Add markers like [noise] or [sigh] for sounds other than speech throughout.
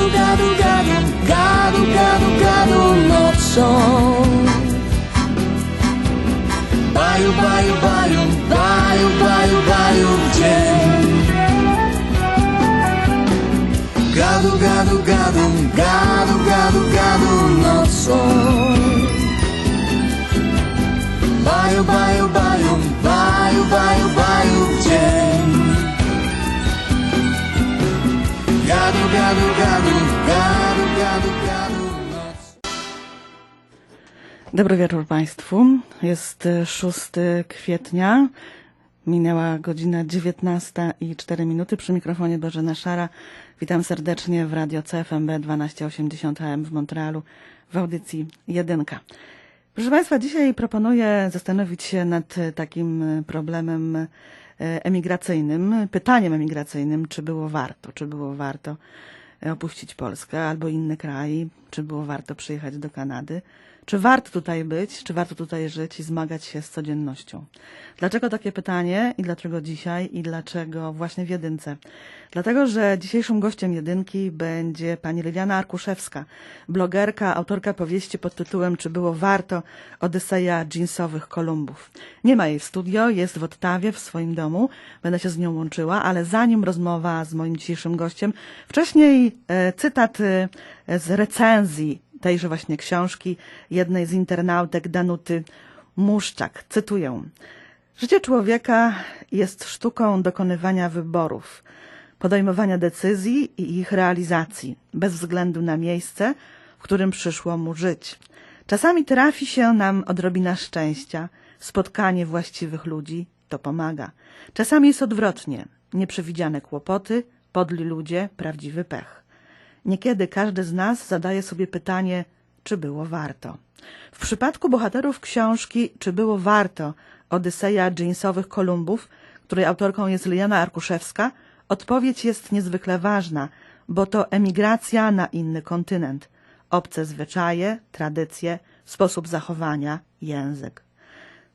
Gadu, gadu, gadu, gadu, gadu, gadu nocą. Baju, baju, baju, baju, baju, baju w dzień. Gadu, gadu, gadu, gadu, gadu, gadu nocą. Baju, baju, baju, baju, baju, baju w Gadu, gadu, gadu, gadu, gadu. Dobry wieczór Państwu. Jest e, 6 kwietnia. Minęła godzina 19 i 4 minuty. Przy mikrofonie Bożena Szara. Witam serdecznie w Radio CFMB 1280 AM w Montrealu w audycji Jedynka. Proszę Państwa, dzisiaj proponuję zastanowić się nad takim problemem e, emigracyjnym, pytaniem emigracyjnym, czy było warto, czy było warto opuścić Polskę albo inny kraj, czy było warto przyjechać do Kanady, czy warto tutaj być, czy warto tutaj żyć i zmagać się z codziennością. Dlaczego takie pytanie i dlaczego dzisiaj i dlaczego właśnie w jedynce? Dlatego, że dzisiejszym gościem jedynki będzie pani Liliana Arkuszewska, blogerka, autorka powieści pod tytułem Czy było warto Odyseja dżinsowych Kolumbów. Nie ma jej w studio, jest w Ottawie w swoim domu, będę się z nią łączyła, ale zanim rozmowa z moim dzisiejszym gościem, wcześniej e, cytat e, z recenzji tejże właśnie książki jednej z internautek Danuty Muszczak. Cytuję. Życie człowieka jest sztuką dokonywania wyborów, podejmowania decyzji i ich realizacji, bez względu na miejsce, w którym przyszło mu żyć. Czasami trafi się nam odrobina szczęścia, spotkanie właściwych ludzi, to pomaga. Czasami jest odwrotnie, nieprzewidziane kłopoty, podli ludzie, prawdziwy pech. Niekiedy każdy z nas zadaje sobie pytanie, czy było warto. W przypadku bohaterów książki Czy było warto Odyseja dżinsowych Kolumbów, której autorką jest Liana Arkuszewska, odpowiedź jest niezwykle ważna, bo to emigracja na inny kontynent. Obce zwyczaje, tradycje, sposób zachowania, język.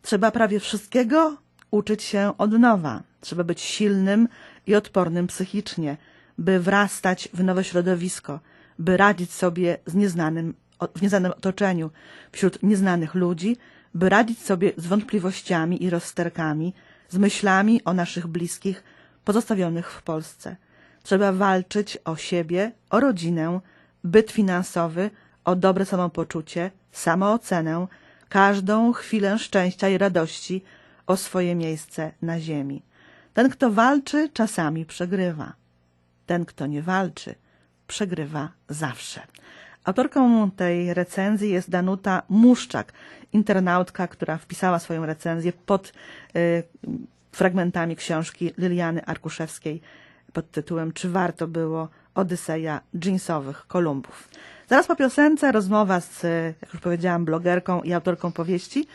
Trzeba prawie wszystkiego uczyć się od nowa. Trzeba być silnym i odpornym psychicznie, by wrastać w nowe środowisko, by radzić sobie z nieznanym, w nieznanym otoczeniu, wśród nieznanych ludzi, by radzić sobie z wątpliwościami i rozsterkami, z myślami o naszych bliskich pozostawionych w Polsce. Trzeba walczyć o siebie, o rodzinę, byt finansowy, o dobre samopoczucie, samoocenę, każdą chwilę szczęścia i radości, o swoje miejsce na ziemi. Ten, kto walczy, czasami przegrywa. Ten, kto nie walczy, przegrywa zawsze. Autorką tej recenzji jest Danuta Muszczak, internautka, która wpisała swoją recenzję pod y, fragmentami książki Liliany Arkuszewskiej pod tytułem Czy warto było Odyseja dżinsowych Kolumbów. Zaraz po piosence rozmowa z, jak już powiedziałam, blogerką i autorką powieści.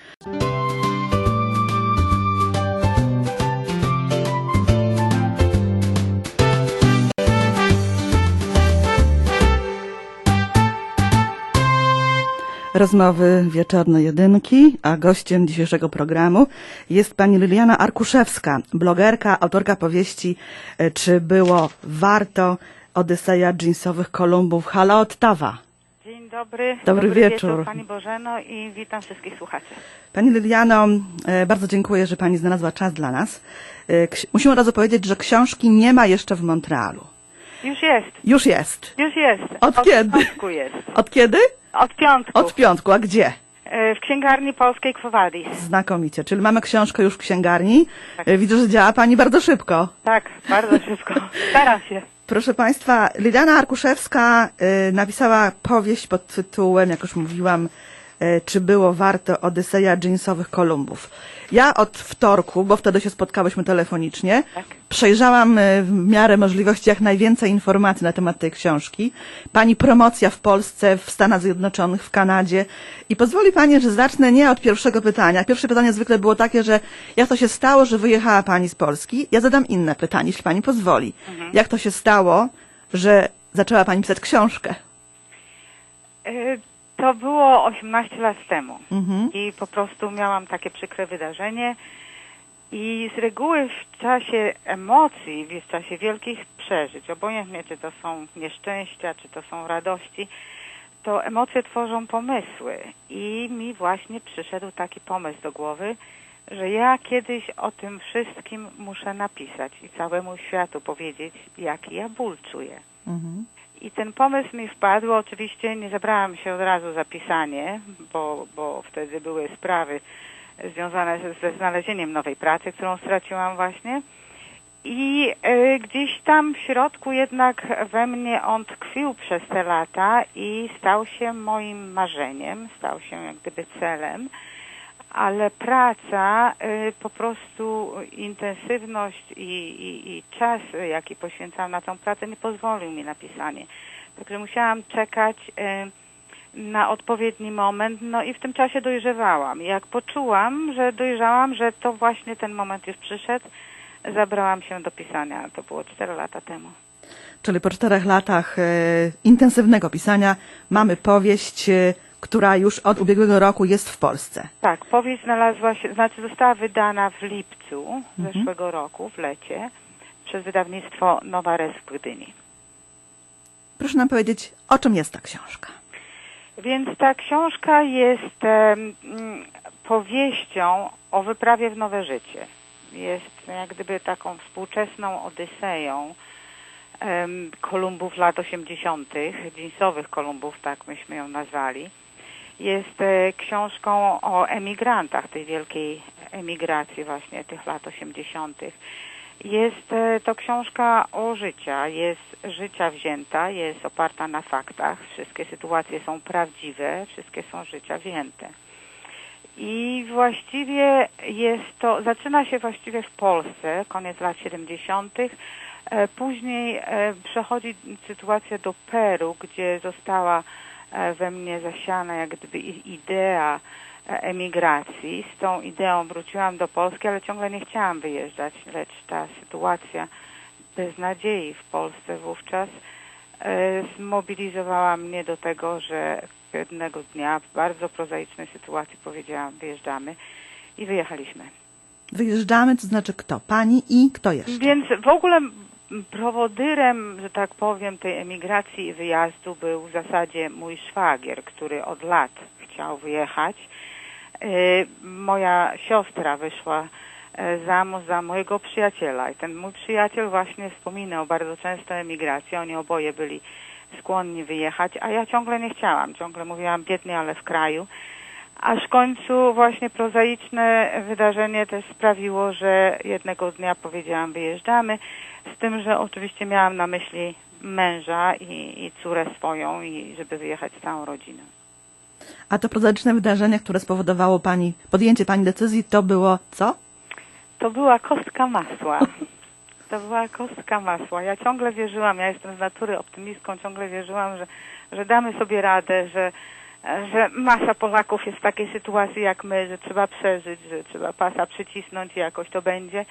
Rozmowy wieczorne jedynki, a gościem dzisiejszego programu jest pani Liliana Arkuszewska, blogerka, autorka powieści e, Czy było warto Odyseja dżinsowych Kolumbów. Halo Ottawa. Dzień dobry. Dobry wieczór. Pani Bożeno i witam wszystkich słuchaczy. Pani Liliano, e, bardzo dziękuję, że pani znalazła czas dla nas. E, Musimy od razu powiedzieć, że książki nie ma jeszcze w Montrealu. Już jest, Już jest. już jest. Od kiedy? piątku jest. Od kiedy? Od piątku. Od piątku. A gdzie? E, W księgarni polskiej Kwowadis. Znakomicie. Czyli mamy książkę już w księgarni. Tak. E, Widzę, że działa pani bardzo szybko. Tak, bardzo szybko. [laughs] Staram się. Proszę Państwa, Liliana Arkuszewska y, napisała powieść pod tytułem, jak już mówiłam, Czy było warto Odyseja dżinsowych Kolumbów. Ja od wtorku, bo wtedy się spotkałyśmy telefonicznie, Tak. przejrzałam y, w miarę możliwości jak najwięcej informacji na temat tej książki. Pani promocja w Polsce, w Stanach Zjednoczonych, w Kanadzie. I pozwoli Pani, że zacznę nie od pierwszego pytania. Pierwsze pytanie zwykle było takie, że jak to się stało, że wyjechała Pani z Polski? Ja zadam inne pytanie, jeśli Pani pozwoli. Jak to się stało, że zaczęła Pani pisać książkę? To było 18 lat temu Mhm. i po prostu miałam takie przykre wydarzenie I z reguły w czasie emocji, w czasie wielkich przeżyć, obojętnie czy to są nieszczęścia, czy to są radości, to emocje tworzą pomysły. I mi właśnie przyszedł taki pomysł do głowy, że ja kiedyś o tym wszystkim muszę napisać i całemu światu powiedzieć, jaki ja ból czuję. Mhm. I ten pomysł mi wpadł. Oczywiście nie zabrałam się od razu za pisanie, bo, bo wtedy były sprawy związane ze, ze znalezieniem nowej pracy, którą straciłam właśnie. I e, gdzieś tam w środku jednak we mnie on tkwił przez te lata i stał się moim marzeniem, stał się jak gdyby celem, ale praca, e, po prostu intensywność i, i, i czas, e, jaki poświęcałam na tą pracę, nie pozwolił mi na pisanie. Także musiałam czekać e, na odpowiedni moment, no i w tym czasie dojrzewałam. Jak poczułam, że dojrzałam, że to właśnie ten moment już przyszedł, zabrałam się do pisania. To było 4 lata temu. Czyli po czterech latach e, intensywnego pisania mamy powieść, e, która już od ubiegłego roku jest w Polsce. Tak, powieść znalazła się, znaczy została wydana w lipcu zeszłego roku, w lecie, przez wydawnictwo Nowa Res w Gdyni. Proszę nam powiedzieć, o czym jest ta książka? Więc ta książka jest mm, powieścią o wyprawie w nowe życie. Jest jak gdyby taką współczesną odyseją em, Kolumbów lat 80., dżinsowych Kolumbów, tak myśmy ją nazwali. Jest e, książką o emigrantach, tej wielkiej emigracji właśnie tych lat 80. Jest e, to książka o życia, jest życia wzięta, jest oparta na faktach. Wszystkie sytuacje są prawdziwe, wszystkie są życia wzięte. I właściwie jest to, zaczyna się właściwie w Polsce, koniec lat 70. E, Później przechodzi sytuacja do Peru, gdzie została we mnie zasiana jak gdyby idea e, emigracji. Z tą ideą wróciłam do Polski, ale ciągle nie chciałam wyjeżdżać, lecz ta sytuacja beznadziei w Polsce wówczas e, zmobilizowała mnie do tego, że jednego dnia w bardzo prozaicznej sytuacji powiedziałam, wyjeżdżamy i wyjechaliśmy. Wyjeżdżamy, to znaczy kto? Pani i kto jeszcze? Więc w ogóle prowodyrem, że tak powiem, tej emigracji i wyjazdu był w zasadzie mój szwagier, który od lat chciał wyjechać. Y, Moja siostra wyszła e, za za mojego przyjaciela i ten mój przyjaciel właśnie wspominał bardzo często emigrację. Oni oboje byli skłonni wyjechać, a ja ciągle nie chciałam. Ciągle mówiłam biednie, ale w kraju. Aż w końcu właśnie prozaiczne wydarzenie też sprawiło, że jednego dnia powiedziałam wyjeżdżamy, z tym, że oczywiście miałam na myśli męża i, i córę swoją i żeby wyjechać z całą rodziną. A to prozaiczne wydarzenie, które spowodowało Pani, podjęcie Pani decyzji, to było co? To była kostka masła. To była kostka masła. Ja ciągle wierzyłam, ja jestem z natury optymistką, ciągle wierzyłam, że, że damy sobie radę, że, że masa Polaków jest w takiej sytuacji jak my, że trzeba przeżyć, że trzeba pasa przycisnąć i jakoś to będzie.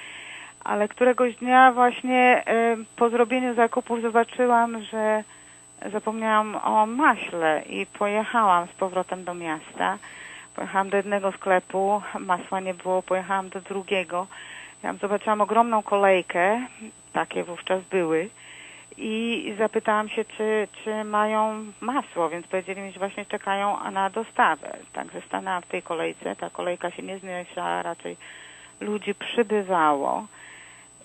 Ale któregoś dnia właśnie e, po zrobieniu zakupów zobaczyłam, że zapomniałam o maśle i pojechałam z powrotem do miasta. Pojechałam do jednego sklepu, masła nie było, pojechałam do drugiego. Ja zobaczyłam ogromną kolejkę, takie wówczas były i zapytałam się, czy, czy mają masło, więc powiedzieli mi, że właśnie czekają na dostawę. Także stanęłam w tej kolejce, ta kolejka się nie zmniejszała, raczej ludzi przybywało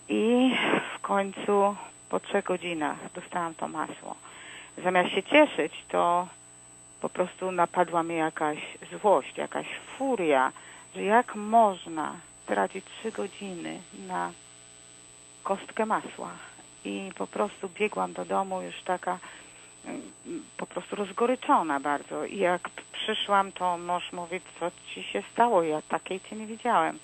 i w końcu po trzech godzinach dostałam to masło. Zamiast się cieszyć, to po prostu napadła mnie jakaś złość, jakaś furia, że jak można tracić trzy godziny na kostkę masła. I po prostu biegłam do domu już taka mm, po prostu rozgoryczona bardzo. I jak przyszłam, to mąż mówi, co ci się stało? Ja takiej cię nie widziałem.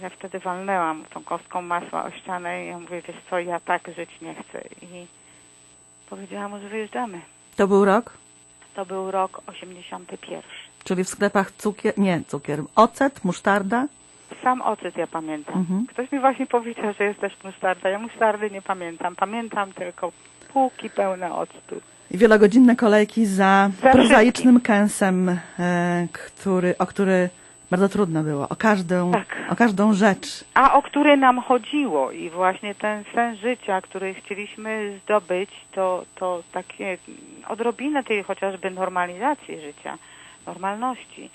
Ja wtedy walnęłam tą kostką masła o ścianę i ja mówię, wiesz co, ja tak żyć nie chcę. I powiedziałam mu, że wyjeżdżamy. To był rok? To był rok 81. Czyli w sklepach cukier, nie cukier, ocet, musztarda? Sam ocet ja pamiętam. Mhm. Ktoś mi właśnie powiedział, że jest też musztarda. Ja musztardy nie pamiętam. Pamiętam tylko półki pełne octu. I wielogodzinne kolejki za Za prozaicznym kęsem, e, który, o który Bardzo trudno było o każdą, Tak. o każdą rzecz. a o który nam chodziło i właśnie ten sens życia, który chcieliśmy zdobyć, to, to takie odrobinę tej chociażby normalizacji życia, normalności,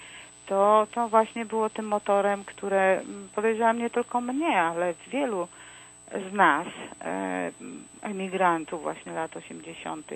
to, to właśnie było tym motorem, które mm, podejrzewam nie tylko mnie, ale wielu z nas, e, emigrantów właśnie lat 80.,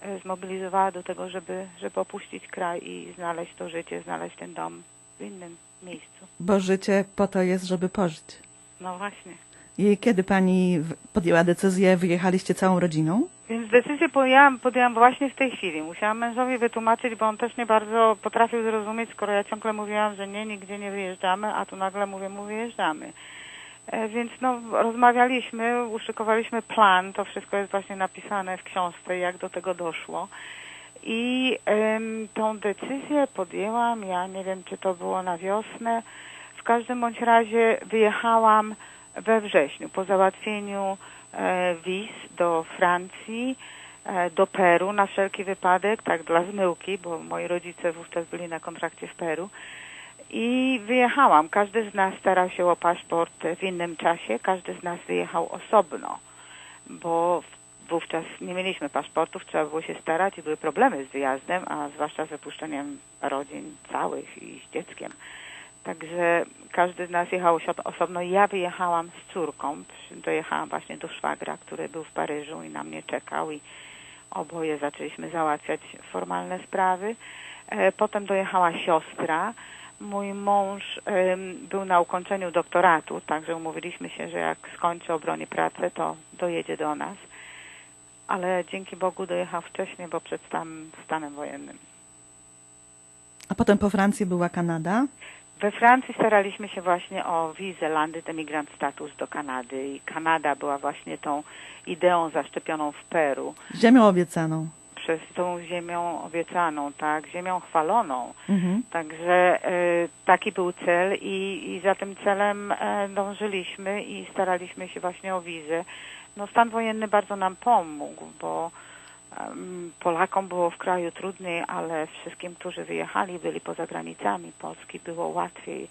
e, zmobilizowała do tego, żeby, żeby opuścić kraj i znaleźć to życie, znaleźć ten dom w innym miejscu. Bo życie po to jest, żeby pożyć. No właśnie. I kiedy pani podjęła decyzję, wyjechaliście całą rodziną? Więc decyzję podjęłam, podjęłam właśnie w tej chwili. Musiałam mężowi wytłumaczyć, bo on też nie bardzo potrafił zrozumieć, skoro ja ciągle mówiłam, że nie, nigdzie nie wyjeżdżamy, a tu nagle mówię, mu wyjeżdżamy. E, Więc no, rozmawialiśmy, uszykowaliśmy plan, to wszystko jest właśnie napisane w książce, jak do tego doszło. I tą decyzję podjęłam, ja nie wiem, czy to było na wiosnę. W każdym bądź razie wyjechałam we wrześniu po załatwieniu e, wiz do Francji, e, do Peru na wszelki wypadek, tak dla zmyłki, bo moi rodzice wówczas byli na kontrakcie w Peru. I wyjechałam. Każdy z nas starał się o paszport w innym czasie, każdy z nas wyjechał osobno, bo wówczas nie mieliśmy paszportów, trzeba było się starać i były problemy z wyjazdem, a zwłaszcza z wypuszczeniem rodzin całych i z dzieckiem. Także każdy z nas jechał osobno. Ja wyjechałam z córką, dojechałam właśnie do szwagra, który był w Paryżu i na mnie czekał i oboje zaczęliśmy załatwiać formalne sprawy. E, Potem dojechała siostra. Mój mąż był na ukończeniu doktoratu, także umówiliśmy się, że jak skończy obroni pracę, to dojedzie do nas. Ale dzięki Bogu dojechał wcześniej, bo przed stan, stanem wojennym. A potem po Francji była Kanada. We Francji staraliśmy się właśnie o wizę Landed Emigrant Status do Kanady i Kanada była właśnie tą ideą zaszczepioną w Peru Ziemią obiecaną. przez tą ziemią obiecaną, tak, ziemią chwaloną. Mhm. Także e, taki był cel i, i za tym celem e, dążyliśmy i staraliśmy się właśnie o wizę. No stan wojenny bardzo nam pomógł, bo Polakom było w kraju trudniej, ale wszystkim, którzy wyjechali, byli poza granicami Polski, było łatwiej.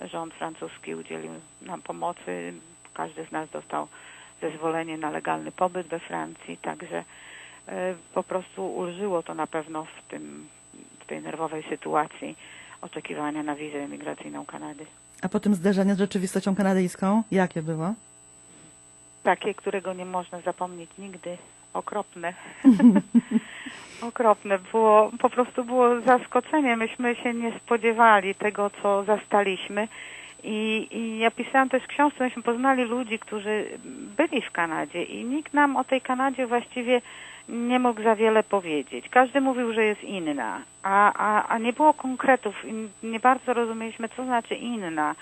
Rząd francuski udzielił nam pomocy. Każdy z nas dostał zezwolenie na legalny pobyt we Francji, także e, po prostu ulżyło to na pewno w tym w tej nerwowej sytuacji oczekiwania na wizę emigracyjną Kanady. A potem zderzenie z rzeczywistością kanadyjską. Jakie było? Takie, którego nie można zapomnieć nigdy. Okropne. [laughs] Okropne. Było, po prostu było zaskoczenie. Myśmy się nie spodziewali tego, co zastaliśmy. I, I ja pisałam też w książce, myśmy poznali ludzi, którzy byli w Kanadzie i nikt nam o tej Kanadzie właściwie nie mógł za wiele powiedzieć. Każdy mówił, że jest inna, a, a, a nie było konkretów i nie bardzo rozumieliśmy, co znaczy inna,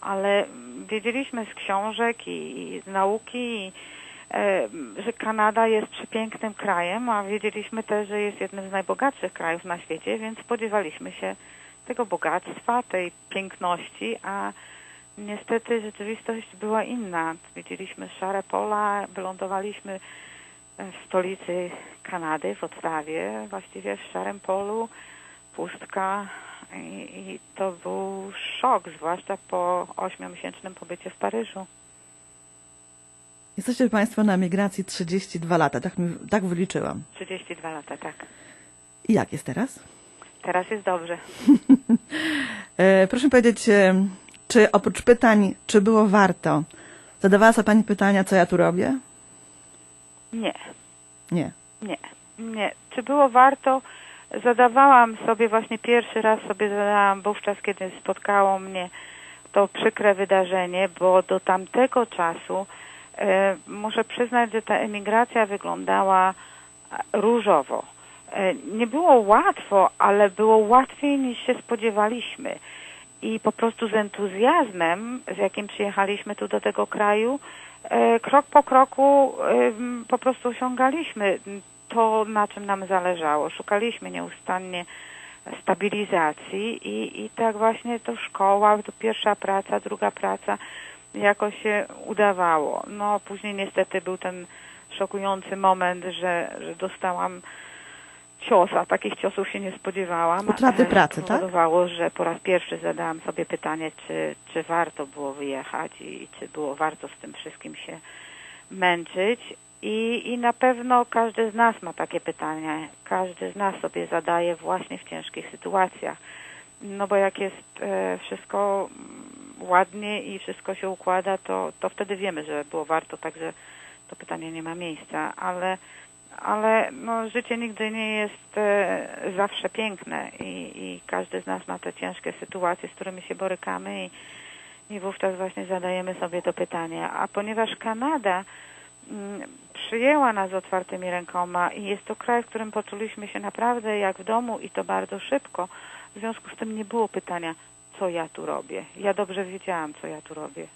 ale wiedzieliśmy z książek i, i z nauki, i, że Kanada jest przepięknym krajem, a wiedzieliśmy też, że jest jednym z najbogatszych krajów na świecie, więc spodziewaliśmy się tego bogactwa, tej piękności, a niestety rzeczywistość była inna. Widzieliśmy szare pola, wylądowaliśmy w stolicy Kanady, w Ottawie, właściwie w szarym polu, pustka i, i to był szok, zwłaszcza po ośmiomiesięcznym pobycie w Paryżu. Jesteście Państwo na migracji 32 lata, tak, mi- tak wyliczyłam. 32 lata, tak. I jak jest teraz? Teraz jest dobrze. [laughs] E, proszę powiedzieć, e, czy oprócz pytań, czy było warto, zadawała sobie Pani pytania, co ja tu robię? Nie, Nie. nie, nie. Czy było warto? Zadawałam sobie właśnie pierwszy raz sobie zadałam wówczas, kiedy spotkało mnie to przykre wydarzenie, bo do tamtego czasu muszę przyznać, że ta emigracja wyglądała e, różowo. E, nie było łatwo, ale było łatwiej niż się spodziewaliśmy. I po prostu z entuzjazmem, z jakim przyjechaliśmy tu do tego kraju, e, krok po kroku po prostu osiągaliśmy to, na czym nam zależało. Szukaliśmy nieustannie stabilizacji i, i tak właśnie to szkoła, to pierwsza praca, druga praca, jakoś się udawało. No później niestety był ten szokujący moment, że, że dostałam cios, a takich ciosów się nie spodziewałam. Utraty pracy, tak? Spowodowało, że po raz pierwszy zadałam sobie pytanie, czy, czy warto było wyjechać i czy było warto z tym wszystkim się męczyć. I, I na pewno każdy z nas ma takie pytanie. Każdy z nas sobie zadaje właśnie w ciężkich sytuacjach. No bo jak jest e, wszystko ładnie i wszystko się układa, to, to wtedy wiemy, że było warto, także to pytanie nie ma miejsca, ale, ale no, życie nigdy nie jest e, zawsze piękne i, i każdy z nas ma te ciężkie sytuacje, z którymi się borykamy i, i wówczas właśnie zadajemy sobie to pytanie. A ponieważ Kanada mm, przyjęła nas otwartymi rękoma i jest to kraj, w którym poczuliśmy się naprawdę jak w domu i to bardzo szybko, w związku z tym nie było pytania, co ja tu robię. Ja dobrze wiedziałam, co ja tu robię.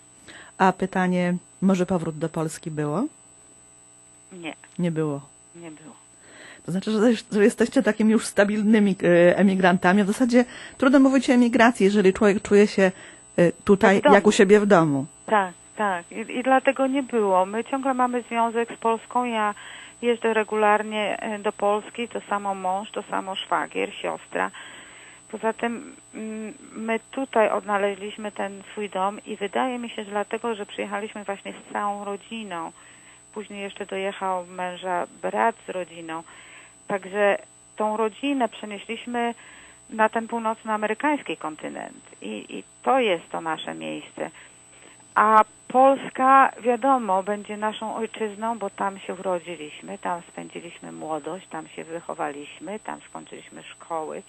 A pytanie, może powrót do Polski było? Nie, Nie było. nie było. To znaczy, że, że jesteście takimi już stabilnymi e, emigrantami. W zasadzie trudno mówić o emigracji, jeżeli człowiek czuje się e, tutaj jak u siebie w domu. Tak, tak. I, I dlatego nie było. My ciągle mamy związek z Polską. Ja jeżdżę regularnie e, do Polski, to samo mąż, to samo szwagier, siostra. Poza tym mm, my tutaj odnaleźliśmy ten swój dom i wydaje mi się, że dlatego, że przyjechaliśmy właśnie z całą rodziną. Później jeszcze dojechał męża brat z rodziną. Także tą rodzinę przenieśliśmy na ten północnoamerykański kontynent i, i to jest to nasze miejsce. A Polska, wiadomo, będzie naszą ojczyzną, bo tam się urodziliśmy, tam spędziliśmy młodość, tam się wychowaliśmy, tam skończyliśmy szkoły.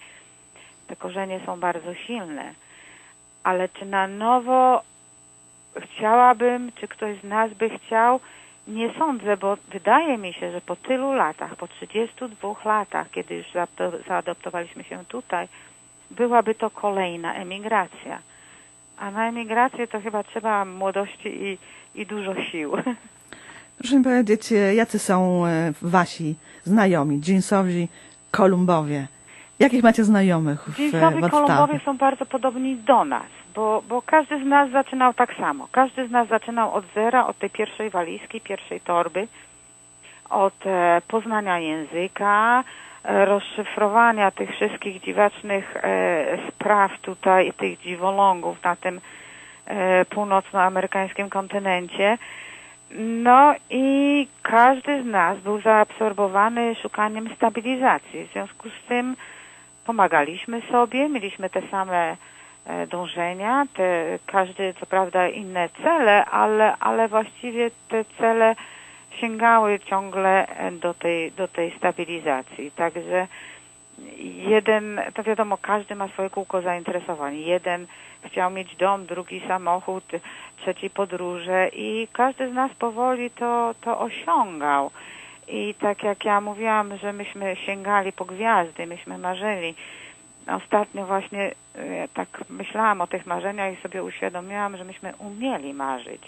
Te korzenie są bardzo silne. Ale czy na nowo chciałabym, czy ktoś z nas by chciał? Nie sądzę, bo wydaje mi się, że po tylu latach, po 32 latach, kiedy już zaadopto- zaadoptowaliśmy się tutaj, byłaby to kolejna emigracja. A na emigrację to chyba trzeba młodości i, i dużo sił. [laughs] Proszę mi powiedzieć, e, jacy są e, wasi znajomi, dżinsowi Kolumbowie? Jakich macie znajomych w, Kolumbowie są bardzo podobni do nas, bo, bo każdy z nas zaczynał tak samo. Każdy z nas zaczynał od zera, od tej pierwszej walizki, pierwszej torby, od e, poznania języka, e, rozszyfrowania tych wszystkich dziwacznych e, spraw tutaj, tych dziwolągów na tym e, północnoamerykańskim kontynencie. No i każdy z nas był zaabsorbowany szukaniem stabilizacji. W związku z tym pomagaliśmy sobie, mieliśmy te same e, dążenia, te, każdy co prawda inne cele, ale, ale właściwie te cele sięgały ciągle e, do tej, do tej stabilizacji. Także jeden, to wiadomo, każdy ma swoje kółko zainteresowań. Jeden chciał mieć dom, drugi samochód, trzeci podróże i każdy z nas powoli to, to osiągał. I tak jak ja mówiłam, że myśmy sięgali po gwiazdy, myśmy marzyli. Ostatnio właśnie e, tak myślałam o tych marzeniach i sobie uświadomiłam, że myśmy umieli marzyć.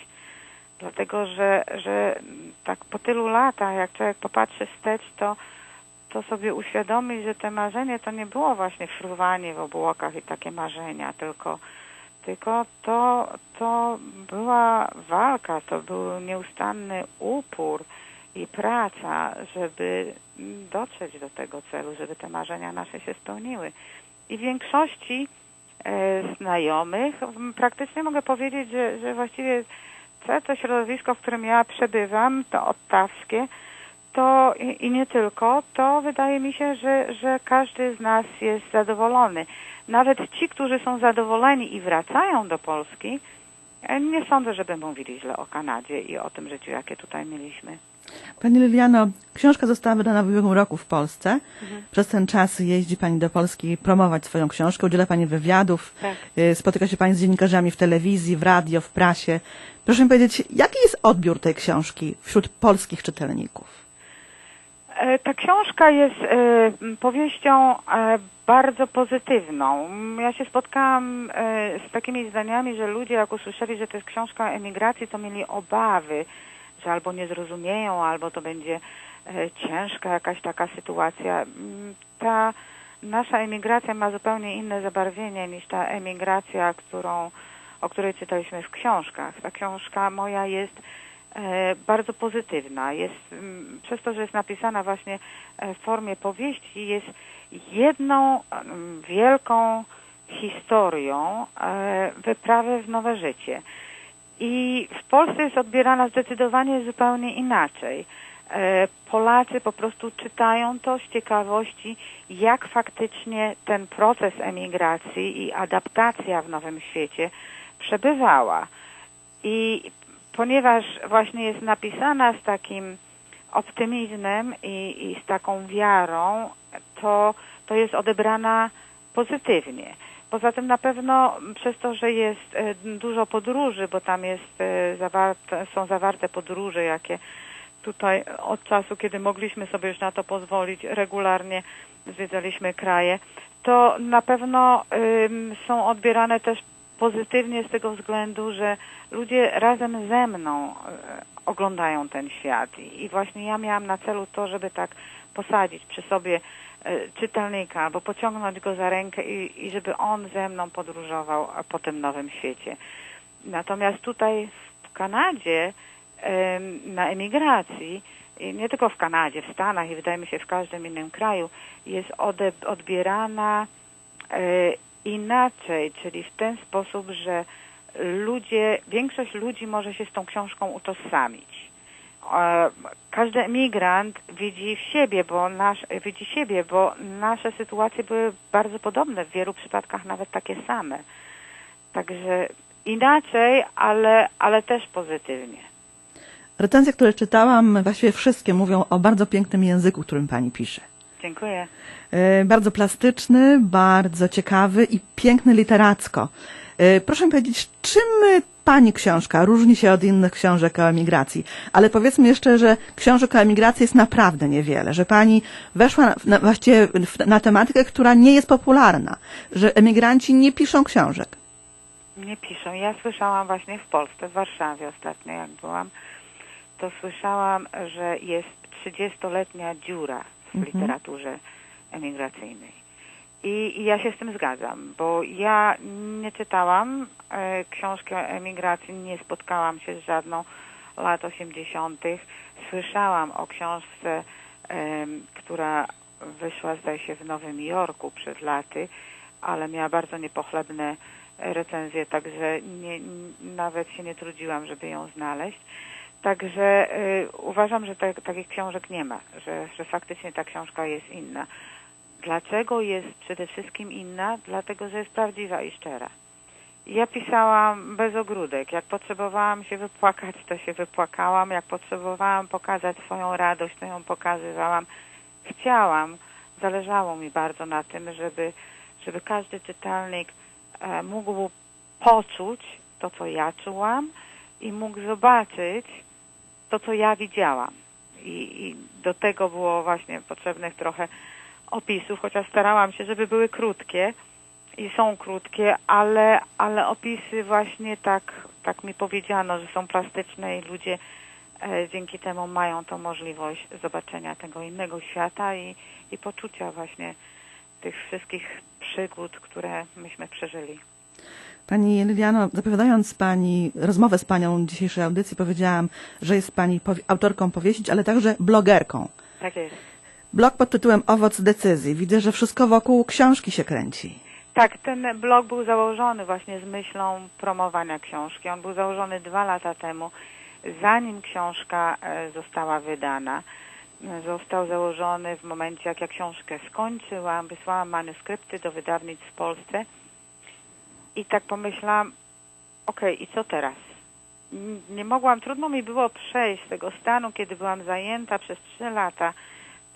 Dlatego, że, że tak po tylu latach, jak człowiek popatrzy wstecz, to, to sobie uświadomi, że te marzenie to nie było właśnie fruwanie w obłokach i takie marzenia, tylko, tylko to, to była walka, to był nieustanny upór i praca, żeby dotrzeć do tego celu, żeby te marzenia nasze się spełniły. I w większości e, znajomych praktycznie mogę powiedzieć, że, że właściwie całe to środowisko, w którym ja przebywam, to ottawskie, to i, i nie tylko, to wydaje mi się, że, że każdy z nas jest zadowolony. Nawet ci, którzy są zadowoleni i wracają do Polski, e, nie sądzę, żeby mówili źle o Kanadzie i o tym życiu, jakie tutaj mieliśmy. Pani Liliano, książka została wydana w ubiegłym roku w Polsce. Mhm. Przez ten czas jeździ Pani do Polski promować swoją książkę, udziela Pani wywiadów, Tak. y, spotyka się Pani z dziennikarzami w telewizji, w radio, w prasie. Proszę mi powiedzieć, jaki jest odbiór tej książki wśród polskich czytelników? E, Ta książka jest e, powieścią e, bardzo pozytywną. Ja się spotkałam z takimi zdaniami, że ludzie jak usłyszeli, że to jest książka o emigracji, to mieli obawy, że albo nie zrozumieją, albo to będzie e, ciężka jakaś taka sytuacja. M, Ta nasza emigracja ma zupełnie inne zabarwienie niż ta emigracja, którą, o której czytaliśmy w książkach. Ta książka moja jest e, bardzo pozytywna. Jest, mm, przez to, że jest napisana właśnie e, w formie powieści, jest jedną mm, wielką historią wyprawy w nowe życie. I w Polsce jest odbierana zdecydowanie zupełnie inaczej. E, Polacy po prostu czytają to z ciekawości, jak faktycznie ten proces emigracji i adaptacja w nowym świecie przebywała. I ponieważ właśnie jest napisana z takim optymizmem i, i z taką wiarą, to, to jest odebrana pozytywnie. Poza tym na pewno przez to, że jest e, dużo podróży, bo tam jest e, zawarte, są zawarte podróże, jakie tutaj od czasu, kiedy mogliśmy sobie już na to pozwolić, regularnie zwiedzaliśmy kraje, to na pewno są odbierane też pozytywnie z tego względu, że ludzie razem ze mną y, oglądają ten świat. I, właśnie ja miałam na celu to, żeby tak posadzić przy sobie czytelnika albo pociągnąć go za rękę i, i żeby on ze mną podróżował po tym nowym świecie. Natomiast tutaj w Kanadzie na emigracji, nie tylko w Kanadzie, w Stanach i wydaje mi się w każdym innym kraju, jest odbierana e, inaczej, czyli w ten sposób, że ludzie, większość ludzi może się z tą książką utożsamić. Każdy emigrant widzi w siebie, bo nasz, widzi siebie, bo nasze sytuacje były bardzo podobne, w wielu przypadkach nawet takie same. Także inaczej, ale, ale też pozytywnie. Recenzje, które czytałam, właściwie wszystkie mówią o bardzo pięknym języku, którym pani pisze. Dziękuję. E, Bardzo plastyczny, bardzo ciekawy i piękny literacko. E, Proszę mi powiedzieć, czym pani książka różni się od innych książek o emigracji? Ale powiedzmy jeszcze, że książek o emigracji jest naprawdę niewiele, że pani weszła na, na, właściwie na tematykę, która nie jest popularna, że emigranci nie piszą książek. Nie piszą. Ja słyszałam właśnie w Polsce, w Warszawie ostatnio jak byłam, to słyszałam, że jest 30-letnia dziura w Mhm. literaturze emigracyjnej. I, I ja się z tym zgadzam, bo ja nie czytałam e, książki o emigracji, nie spotkałam się z żadną lat 80. Słyszałam o książce, em, która wyszła zdaje się w Nowym Jorku przed laty, ale miała bardzo niepochlebne recenzje, także nie, nawet się nie trudziłam, żeby ją znaleźć. Także y, uważam, że tak, takich książek nie ma, że, że faktycznie ta książka jest inna. Dlaczego jest przede wszystkim inna? Dlatego, że jest prawdziwa i szczera. Ja pisałam bez ogródek. Jak potrzebowałam się wypłakać, to się wypłakałam. Jak potrzebowałam pokazać swoją radość, to ją pokazywałam. Chciałam, zależało mi bardzo na tym, żeby, żeby każdy czytelnik e, mógł poczuć to, co ja czułam i mógł zobaczyć to, co ja widziałam. I, I do tego było właśnie potrzebnych trochę opisów, chociaż starałam się, żeby były krótkie i są krótkie, ale, ale opisy właśnie tak, tak mi powiedziano, że są plastyczne i ludzie e, dzięki temu mają tą możliwość zobaczenia tego innego świata i, i poczucia właśnie tych wszystkich przygód, które myśmy przeżyli. Pani Liliano, zapowiadając Pani rozmowę z Panią dzisiejszej audycji, powiedziałam, że jest Pani autorką powieści, ale także blogerką. Tak jest. Blog pod tytułem Owoc decyzji. Widzę, że wszystko wokół książki się kręci. Tak, ten blog był założony właśnie z myślą promowania książki. On był założony dwa lata temu, zanim książka e, została wydana. Został założony w momencie, jak ja książkę skończyłam, wysłałam manuskrypty do wydawnictw w Polsce i tak pomyślałam, okej, i co teraz? Nie mogłam, trudno mi było przejść z tego stanu, kiedy byłam zajęta przez trzy lata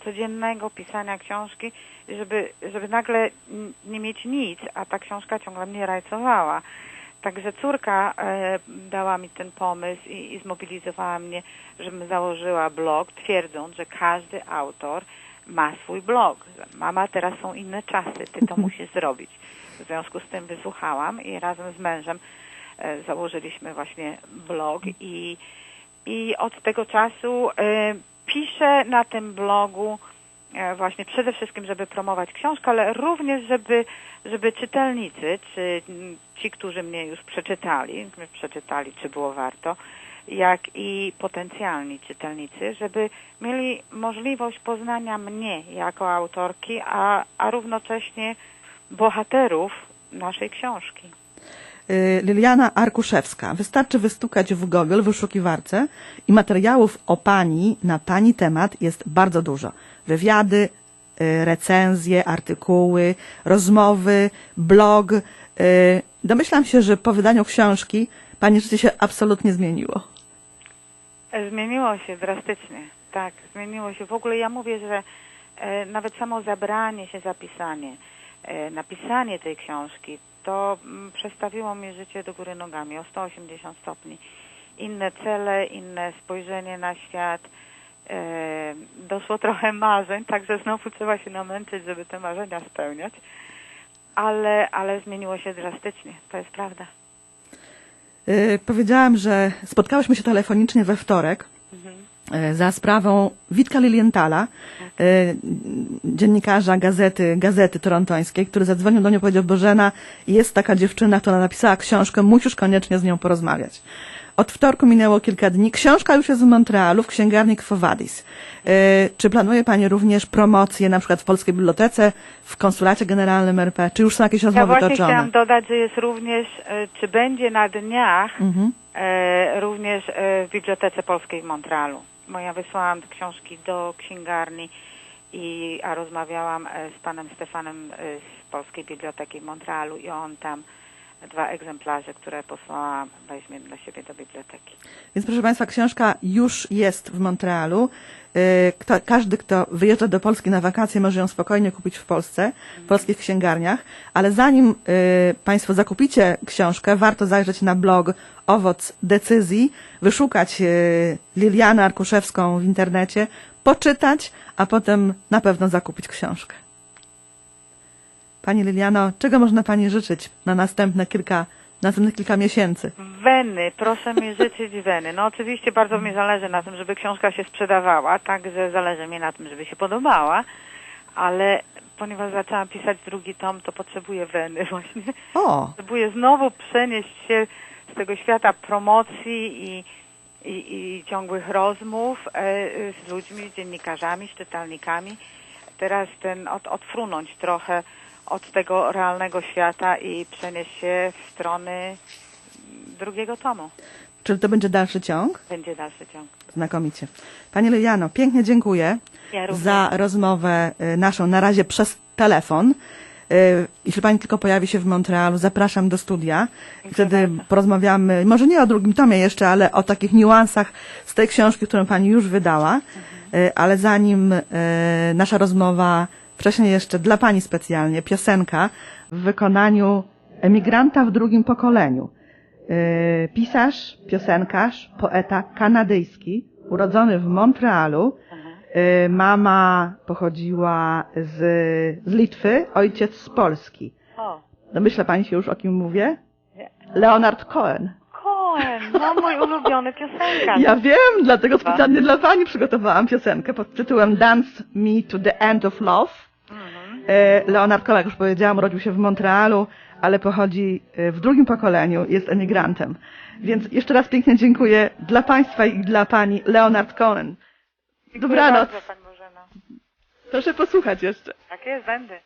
codziennego pisania książki, żeby, żeby nagle nie mieć nic, a ta książka ciągle mnie rajcowała. Także córka e, dała mi ten pomysł i, i zmobilizowała mnie, żebym założyła blog, twierdząc, że każdy autor ma swój blog. Mama, teraz są inne czasy, ty to [laughs] musisz zrobić. W związku z tym wysłuchałam i razem z mężem e, założyliśmy właśnie blog i, i od tego czasu e, piszę na tym blogu e, właśnie przede wszystkim, żeby promować książkę, ale również, żeby, żeby czytelnicy, czy ci, którzy mnie już przeczytali, przeczytali, czy było warto, jak i potencjalni czytelnicy, żeby mieli możliwość poznania mnie jako autorki, a, a równocześnie bohaterów naszej książki. Y, Liliana Arkuszewska. Wystarczy wystukać w Google, w wyszukiwarce i materiałów o pani na pani temat jest bardzo dużo. Wywiady, y, recenzje, artykuły, rozmowy, blog. Y, Domyślam się, że po wydaniu książki pani życie się absolutnie zmieniło. Zmieniło się drastycznie, tak, zmieniło się. W ogóle ja mówię, że e, nawet samo zabranie się, zapisanie, e, napisanie tej książki, to mm, przestawiło mi życie do góry nogami o 180 stopni. Inne cele, inne spojrzenie na świat, e, doszło trochę marzeń, także znowu trzeba się namęczyć, żeby te marzenia spełniać, ale, ale zmieniło się drastycznie, to jest prawda. Y, Powiedziałam, że spotkałyśmy się telefonicznie we wtorek y, za sprawą Witka Lilienthala, y, dziennikarza gazety, gazety torontońskiej, który zadzwonił do mnie i powiedział, Bożena, jest taka dziewczyna, która napisała książkę, musisz koniecznie z nią porozmawiać. Od wtorku minęło kilka dni. Książka już jest w Montrealu, w księgarni Quo Vadis. Y, Czy planuje Pani również promocję, na przykład w Polskiej Bibliotece, w Konsulacie Generalnym RP? Czy już są jakieś Ja rozmowy właśnie toczone? chciałam dodać, że jest również, e, czy będzie na dniach Mhm. e, również e, w Bibliotece Polskiej w Montrealu. Bo ja wysłałam książki do księgarni, i, a rozmawiałam e, z panem Stefanem e, z Polskiej Biblioteki w Montrealu i on tam dwa egzemplarze, które posłałam, weźmie dla siebie do biblioteki. Więc proszę Państwa, książka już jest w Montrealu. Y, Kto, każdy, kto wyjeżdża do Polski na wakacje, może ją spokojnie kupić w Polsce, w polskich księgarniach. Ale zanim y, Państwo zakupicie książkę, warto zajrzeć na blog Owoc Decyzji, wyszukać y, Lilianę Arkuszewską w internecie, poczytać, a potem na pewno zakupić książkę. Pani Liliano, czego można Pani życzyć na następne kilka, następnych kilka miesięcy? Weny, proszę mi życzyć weny. No oczywiście bardzo mi zależy na tym, żeby książka się sprzedawała, także zależy mi na tym, żeby się podobała, ale ponieważ zaczęłam pisać drugi tom, to potrzebuję weny [laughs] właśnie. O! Potrzebuję znowu przenieść się z tego świata promocji i, i, i ciągłych rozmów e, z ludźmi, z dziennikarzami, z czytelnikami. Teraz ten od, odfrunąć trochę od tego realnego świata i przenieść się w strony drugiego tomu. Czyli to będzie dalszy ciąg? Będzie dalszy ciąg. Znakomicie. Pani Liliano, pięknie dziękuję Ja za rozmowę y, naszą na razie przez telefon. Y, Jeśli Pani tylko pojawi się w Montrealu, zapraszam do studia. Dziękuję Wtedy bardzo. porozmawiamy, może nie o drugim tomie jeszcze, ale o takich niuansach z tej książki, którą Pani już wydała. Y, Ale zanim nasza rozmowa, wcześniej jeszcze dla Pani specjalnie, piosenka w wykonaniu emigranta w drugim pokoleniu. Y, Pisarz, piosenkarz, poeta kanadyjski, urodzony w Montrealu. Y, Mama pochodziła z, z Litwy, ojciec z Polski. O, Domyśla pani się już o kim mówię? Leonard Cohen. Cohen, no mój ulubiony piosenkarz. Ja wiem, dlatego specjalnie dla pani przygotowałam piosenkę pod tytułem Dance Me to the End of Love. E, Leonard Cohen, jak już powiedziałam, urodził się w Montrealu, ale pochodzi e, w drugim pokoleniu, jest emigrantem. Więc jeszcze raz pięknie dziękuję dla Państwa i dla Pani Leonard Cohen. Dziękuję Dobranoc. bardzo, Pani Bożena. Proszę posłuchać jeszcze. Tak jest, będę.